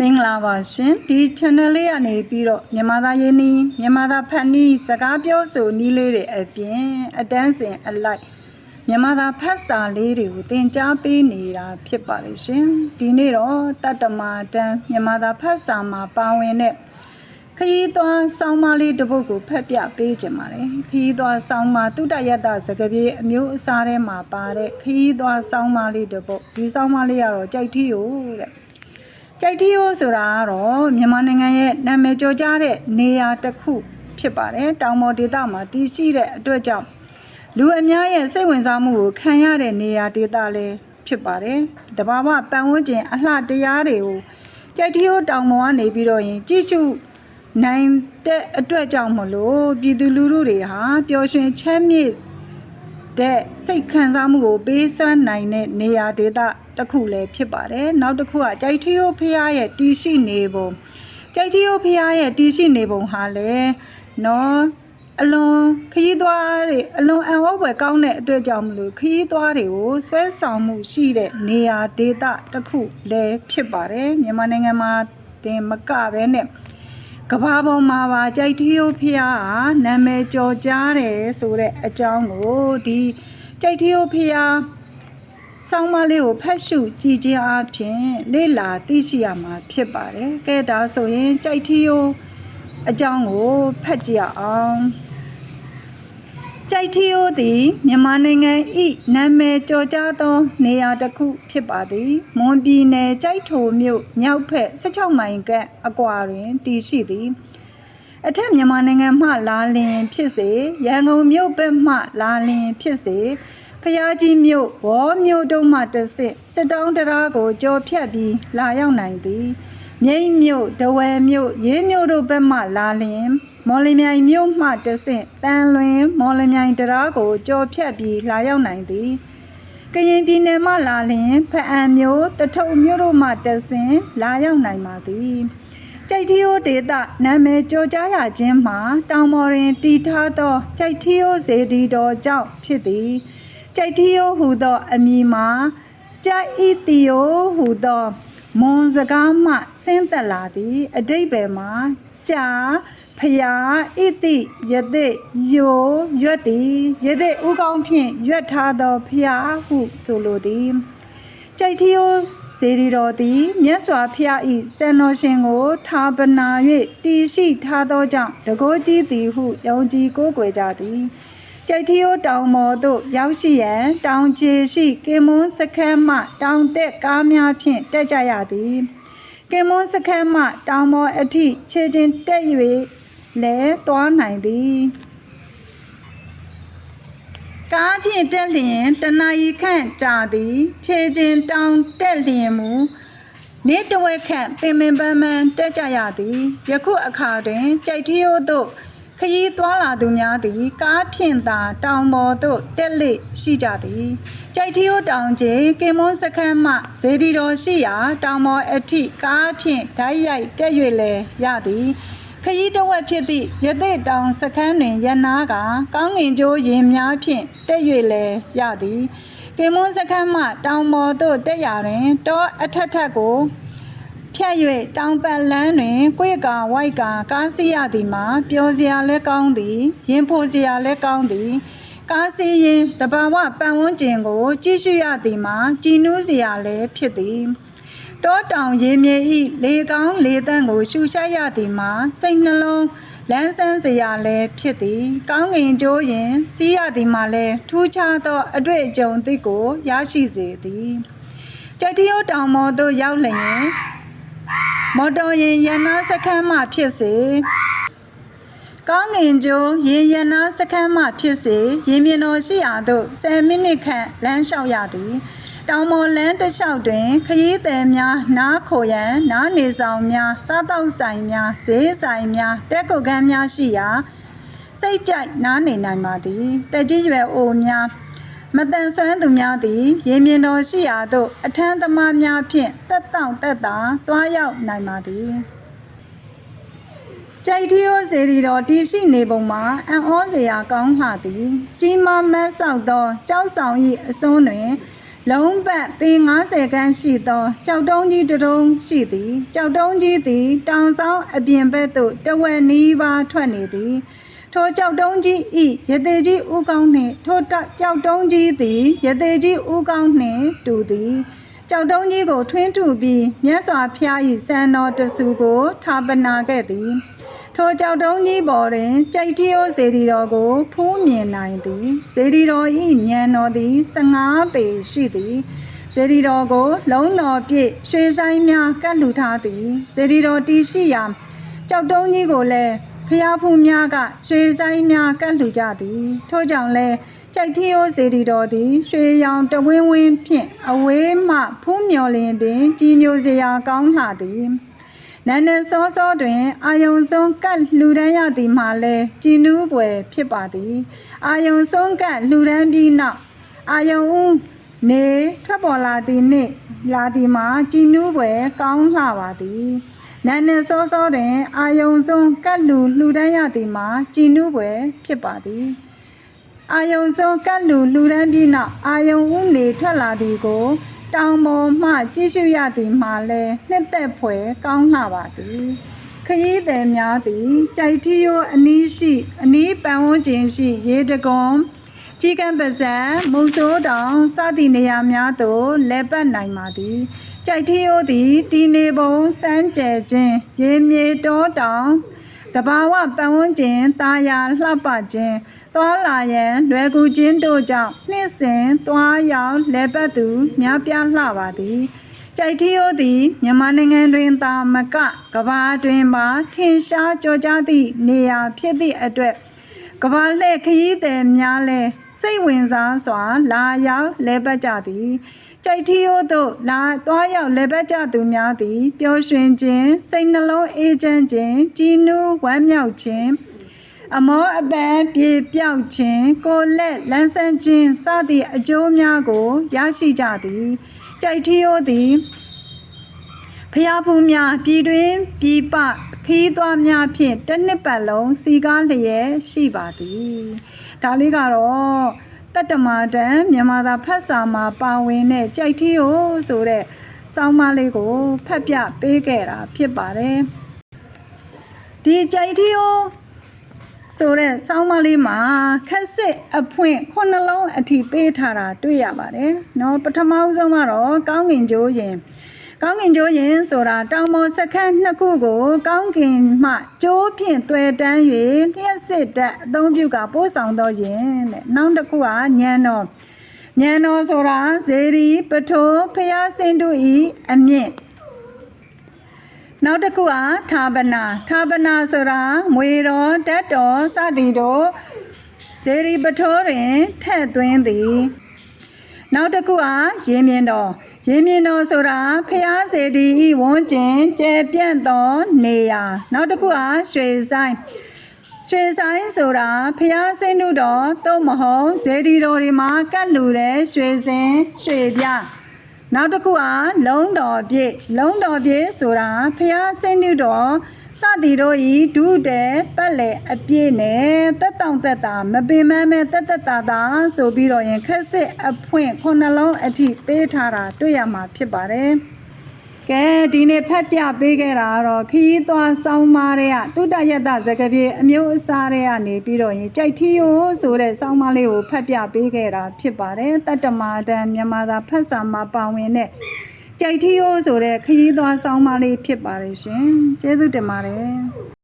မင်္ဂလာပါရှင်ဒီ channel လေးကနေပြီးတော့မြန်မာသားရင်းနှီးမြန်မာသားဖတ်နီးစကားပြောဆိုနီးလေးတွေအပြင်အတန်းစင်အလိုက်မြန်မာသားဖတ်စာလေးတွေကိုသင်ကြားပေးနေတာဖြစ်ပါလေရှင်ဒီနေ့တော့တတ္တမာတန်းမြန်မာသားဖတ်စာမှာပါဝင်တဲ့ခရီးသွားဆောင်းပါးလေးတစ်ပုဒ်ကိုဖတ်ပြပေးကြပါမယ်ခရီးသွားဆောင်းပါးတုတ္တယတ္တစကားပြေအမျိုးအစားထဲမှာပါတဲ့ခရီးသွားဆောင်းပါးလေးတစ်ပုဒ်ဒီဆောင်းပါးလေးကတော့ကြိုက်ထီကိုတဲ့ ကြိုက်တီယိုဆိုတာကတော့မြန်မာနိုင်ငံရဲ့နာမည်ကျော်ကြားတဲ့နေရာတစ်ခုဖြစ်ပါတယ်တောင်ပေါ်ဒေသမှာတည်ရှိတဲ့အတွက်ကြောင့်လူအများရဲ့စိတ်ဝင်စားမှုကိုခံရတဲ့နေရာဒေသလည်းဖြစ်ပါတယ်တဘာဝပတ်ဝန်းကျင်အလှတရားတွေကိုကြိုက်တီယိုတောင်ပေါ်ကနေပြီးတော့ရင်ကြည့်ရှုနိုင်တဲ့အတွက်ကြောင့်မလို့ပြည်သူလူထုတွေဟာပျော်ရွှင်ချမ်းမြေ့ တဲ့စိတ်ခံစားမှုကိုပေးစွမ်းနိုင်တဲ့နေရာဒေသတစ်ခုလည်းဖြစ်ပါတယ်။နောက်တစ်ခုကကြိုက်ထီယိုဖရားရဲ့တီရှိနေပုံကြိုက်ထီယိုဖရားရဲ့တီရှိနေပုံဟာလည်းနော်အလွန်ခရီးသွားတွေအလွန်အံ့ဩဖွယ်ကောင်းတဲ့အတွက်ကြောင့်မလို့ခရီးသွားတွေကိုဆွဲဆောင်မှုရှိတဲ့နေရာဒေသတစ်ခုလည်းဖြစ်ပါတယ်။မြန်မာနိုင်ငံမှာတင်မကပဲနဲ့ ကဘာပေါ်မှာပါကြိုက်ထီယိုဖျားဟာနာမည်ကျော်ကြားတယ်ဆိုတဲ့အကြောင်းကိုဒီကြိုက်ထီယိုဖျားဆောင်းပါးလေးကိုဖတ်ရှုကြည်ခြင်းအပြင်လေ့လာသိရှိရမှာဖြစ်ပါတယ်။ကဲဒါဆိုရင်ကြိုက်ထီယိုအကြောင်းကိုဖတ်ကြည့်အောင်။ ကြိုက်ထီယိုသည်မြန်မာနိုင်ငံ၏နာမည်ကျော်ကြားသော နေရာတစ်ခုဖြစ်ပါသည်။မွန်ပြည်နယ်ကြိုက်ထိုမြို့မြောက်ဘက်16မိုင်ခန့်အကွာတွင်တည်ရှိသည်။အထက်မြန်မာနိုင်ငံမှလာလင်ဖြစ်စေရန်ကုန်မြို့ဘက်မှလာလင်ဖြစ်စေဖျားကြီးမြို့ဝေါ်မြို့တို့မှတဆင့်စစ်တောင်းတရားကိုကြော်ဖြတ်ပြီးလာရောက်နိုင်သည်မြိတ်မြို့ဒဝယ်မြို့ရေးမြို့တို့ဘက်မှလာလင် မော်လမြိုင်မြို့မှတဆင့်တန်လွင်မော်လမြိုင်တရားကိုကြော်ဖြတ်ပြီးလာရောက်နိုင်သည်ကရင်ပြည်နယ်မှလာလင်ဖအံမျိုးတထုံမျိုးတို့မှတဆင်လာရောက်နိုင်ပါသည်ကြိုက်ထီယိုဒေတာနာမည်ကြောကြားရခြင်းမှာတောင်မော်ရင်တီထားသောကြိုက်ထီယိုဇေဒီတော်ကြောင့်ဖြစ်သည်ကြိုက်ထီယိုဟူသောအမည်မှာကြိုက်ဤတီယိုဟူသောမွန်စကားမှဆင်းသက်လာသည်အတိတ်ဘယ်မှာကြာ ဖယာဣတိယသိယိုရွက်သည်ယသိဥကောင်းဖြင့်ရွက်ထားသောဖယာဟုဆိုလိုသည်ကြိုက်ထီယိုဇေဒီတော်သည်မြတ်စွာဘုရား၏စံတော်ရှင်ကိုထာပနာ၍တည်ရှိထားသောကြောင့်တကိုးကြီးသည်ဟုယုံကြည်ကိုးကွယ်ကြသည်ကြိုက်ထီယိုတောင်မော်သို့ရောက်ရှိရန်တောင်ခြေရှိကင်မွန်းစခန်းမှတောင်တက်ကားများဖြင့်တက်ကြရသည်ကင်မွန်းစခန်းမှတောင်မော်အထိခြေချင်းတက်၍ လည်းသွားနိုင်သည်ကားဖြင့်တက်လျင်တနာရီခန့်ကြာသည်ခြေချင်းတောင်တက်လျင်မူနေ့တဝက်ခန့်ပင်ပင်ပန်းပန်းတက်ကြရသည်ယခုအခါတွင်ကြိုက်ထီယိုသို့ခရီးသွားလာသူများသည် ကားဖြင့်သာတောင်ပေါ်သို့တက်လေရှိကြသည်ကြိုက်ထီယိုတောင်ကျေကင်မွန်းစခန်းမှဇေဒီတော်ရှိရာ တောင်ပေါ်အထိကားဖြင့်ဓာတ်ရိုက်တက်၍လည်းရသည်ခ ရီးတစ်ဝက်ဖြစ်သည့်ရသေးတောင်စခန်းတွင်ရနာကကောင်းငင်ကျိုးရင်များဖြင့်တက်၍လည်းရသည်ကင်မွန်းစခန်းမှတောင်ပေါ်သို့တက်ရာတွင်တောအထက်ထက်ကိုဖြတ်၍တောင်ပတ်လန်းတွင်ကိုယ့်ကာဝိုက်ကာကားစီးရသည်မှာပျော်စရာလည်းကောင်းသည်ရင်ဖို့စရာလည်းကောင်းသည်ကားစီးရင်တဘာဝပတ်ဝန်းကျင်ကိုကြည့်ရှုရသည်မှာကြည်နူးစရာလည်းဖြစ်သည် တောတောင်ရေမြေဤလေကောင်းလေတန့်ကို ရှူရှိုက်ရသည်မှာစိတ်နှလုံးလန်းဆန်းစရာလည်းဖြစ်သည် ကောင်းငင်ကြိုးရင်စီးရသည်မှာလည်းထူးခြားသောအတွေ့အကြုံသစ်ကိုရရှိစေသည်ကြက်တရုတ်တောင်မော်သို့ရောက်လျင်မော်တော်ယာဉ်ရန်နာစခန်းမှဖြစ်စေကောင်းငင်ကျိုးရေရနာစခန်းမှဖြစ်စေရေမြင်တော်ရှိရာသို့10မိနစ်ခန့်လမ်းလျှောက်ရသည် တောင်မော်လန်းတစ်လျှောက်တွင်ခရီးသည်များနားခိုရန်နားနေဆောင်များစားတောက်ဆိုင်များဈေးဆိုင်များတက်ကုတ်ခန်းများရှိရာစိတ်ကြိုက်နားနေနိုင်ပါသည်တက်ကြီးရွယ်အိုများမတန်ဆွမ်းသူများသည်ရေမြင်တော်ရှိရာသို့အထမ်းသမားများဖြင့်တက်တောင့်တက်တာတွားရောက်နိုင်ပါသည်ကြိုက်ထီယိုစေရီတော်တည်ရှိနေပုံမှာအံ့ဩစရာကောင်းလှသည်ကြီးမားမတ်ဆောက်သောကြောက်ဆောင်၏အစွန်းတွင် လုံးပတ်ပေ90ခန်းရှိသောကြောက်တုံးကြီးတစ်တုံးရှိသည်ကြောက်တုံးကြီးသည် တောင်ဆောင်အပြင်ဘက်သို့တဝက်နီးပါးထွက်နေသည်ထိုကြောက်တုံးကြီးဤရသေးကြီးဥကောင်းနှင့်ထိုတကြောက်တုံးကြီးသည်ရသေးကြီးဥကောင်းနှင့်တူသည်ကြောက်တုံးကြီးကိုထွင်းထုပြီးမြတ်စွာဘုရား၏စံတော်တဆူကိုထာပနာခဲ့သည် ထိုကြောက်တုံးကြီးပေါ်တွင်ကြိုက်ထီယိုစေတီတော်ကိုဖူးမြင်နိုင်သည်စေတီတော်၏ဉာဏ်တော်သည်15ပေရှိသည်စေတီတော်ကို လုံးတော်ပြည့်ရွှေဆိုင်များကတ်လူထားသည်စေတီတော်တည်ရှိရာကြောက်တုံးကြီးကိုလည်းဖျားဖူးများကရွှေဆိုင်များကတ်လူကြသည် ထို့ကြောင့်လည်းကြိုက်ထီယိုစေတီတော်သည်ရွှေရောင်တဝင်းဝင်းဖြင့်အဝေးမှဖူးမြော်လင်ပင်ကြီးညိုစရာကောင်းလှသည် နန္ဒစောစောတွင် အာယုံဆုံးကတ်လှူဒန်းရသည်မှာလဲကြည်နူးပွဲဖြစ်ပါသည် အာယုံဆုံးကတ်လှူဒန်းပြီးနောက်အာယုံဦးနေထွက်ပေါ်လာသည်နှင့်လာသည်မှာကြည်နူးပွဲကောင်းလှပါသည်နန္ဒစောစောတွင် အာယုံဆုံးကတ်လှူလှူဒန်းရသည်မှာကြည်နူးပွဲဖြစ်ပါသည်အာယုံဆုံးကတ်လူလူရန်ပြီးနောက်အာယုံဦးနေထွက်လာသည်ကို တောင်ပေါ်မှကြည့်ရှုရသည်မှာလဲနှစ်သက်ဖွယ်ကောင်းလှပါသည်ခရီးသည်များသည်ကြိုက်ထီယိုအနီးရှိအနီးပန်ဝန်းကျင်ရှိရေတကွန်ကြီးကံပါဇံမုံဆိုးတောင်စသည့်နေရာများသို့လဲပတ်နိုင်ပါသည်ကြိုက်ထီယိုသည်တီနေပုံစမ်းကြဲခြင်းရေမြေတောတောင် တဘာဝပတ်ဝန်းကျင်ตาယာလှပခြင်းသွားလာရန်လွယ်ကူခြင်းတို့ကြောင့်နှစ်စဉ်သွားရောက်လဲပတ်သူများပြားလှပါသည်ကြိုက်ထီယိုသည်မြန်မာနိုင်ငံတွင်သာမကကမ္ဘာတွင်ပါထင်ရှားကြော်ကြားသည့်နေရာဖြစ်သည့်အတွက်ကမ္ဘာလှည့်ခရီးသည်များလဲ စိတ်ဝင်စားစွာ လာရောက်လဲပတ်ကြသည်ကြိုက်ထီယိုတို့လာသွားရောက်လဲပတ်ကြသူများသည်ပျော်ရွှင်ခြင်းစိတ်နှလုံးအေးချမ်းခြင်းကြည်နူးဝမ်းမြောက်ခြင်းအမောအပန်းပြေပြောက်ခြင်းကိုယ်လက်လန်းဆန်းခြင်းစသည့်အကျိုးများကို ရရှိကြသည်ကြိုက်ထီယိုသည်ဖျားဖူးများပြည်တွင်ပြည်ပ ခီးသွားများဖြင့်တစ်နှစ်ပတ်လုံးစီကားလျက်ရှိပါသည်ဒါလေးကတော့တတ္တမတန်မြန်မာသာဖတ်စာမှာပါဝင်တဲ့ကြိုက်ထီးကိုဆိုတဲ့စောင်းမလေးကိုဖတ်ပြပေးခဲ့တာဖြစ်ပါတယ်ဒီကြိုက်ထီးကိုဆိုတဲ့စောင်းမလေးမှာခက်စစ်အဖွင့်ခုနှလုံးအထိပေးထားတာတွေ့ရပါတယ်။နော်ပထမဦးဆုံးကတော့ကောင်းငင်ကြိုးရင် ကောင်းကင်ကျိုးရင်ဆိုတာတောင်ပေါ်စခန်းနှစ်ခုကို ကောင်းကင်မှကျိုးဖြင့်တွေ့တန်း၍လျှက်စစ်တက်အသုံးပြုကပို့ဆောင်တော့ရင်တဲ့နောက်တစ်ခုကညံတော်ညံတော်ဆိုတာဇေရီပထိုးဖျားစင်တို့ဤအမြင့်နောက်တစ်ခုကဌာပနာဌာပနာဆိုတာမွေတော်ဓာတ်တော်စသည်တို့ဇေရီပထိုးတွင်ထည့်သွင်းသည် နောက်တစ်ခုကရေမြင့်တော်ရေမြင့်တော်ဆိုတာဖျားစေတီဤဝန်းကျင်ကျဲပြန့်သောနေရာနောက်တစ်ခုကရွှေဆိုင်ရွှေဆိုင်ဆိုတာဖျားစင်းတို့တော်သို့မဟုတ်ဇေဒီတော်ဒီမှာကတ်လူတဲ့ရွှေစင်ရွှေပြ နောက်တစ်ခုကလုံးတော်ပြည့်လုံးတော်ပြည့်ဆိုတာဖျားစင်းနုတော်စသည်တို့ဤဒုတဲပတ်လေအပြည့်နဲ့တက်တောင့်တက်တာမပင်မမဲတက်တက်တာတာဆိုပြီးတော့ရင်ခက်စစ်အဖွင့်ခုနှလုံးအထိပေးထားတာတွေ့ရမှာဖြစ်ပါတယ် ကဲဒီနေ့ဖတ်ပြပေးခဲ့တာကတော့ခရီးသွားစောင်းမားတဲ့ကတုတ္တယတဇကပြေအမျိုးအစားတွေကနေပြီးတော့ရင်ကြိုက်ထီယိုဆိုတဲ့စောင်းမားလေးကိုဖတ်ပြပေးခဲ့တာဖြစ်ပါတယ်တတ္တမာတန်မြန်မာသာဖတ်စာမှာပါဝင်တဲ့ကြိုက်ထီယိုဆိုတဲ့ခရီးသွားစောင်းမားလေးဖြစ်ပါတယ်ရှင်ကျေးဇူးတင်ပါတယ်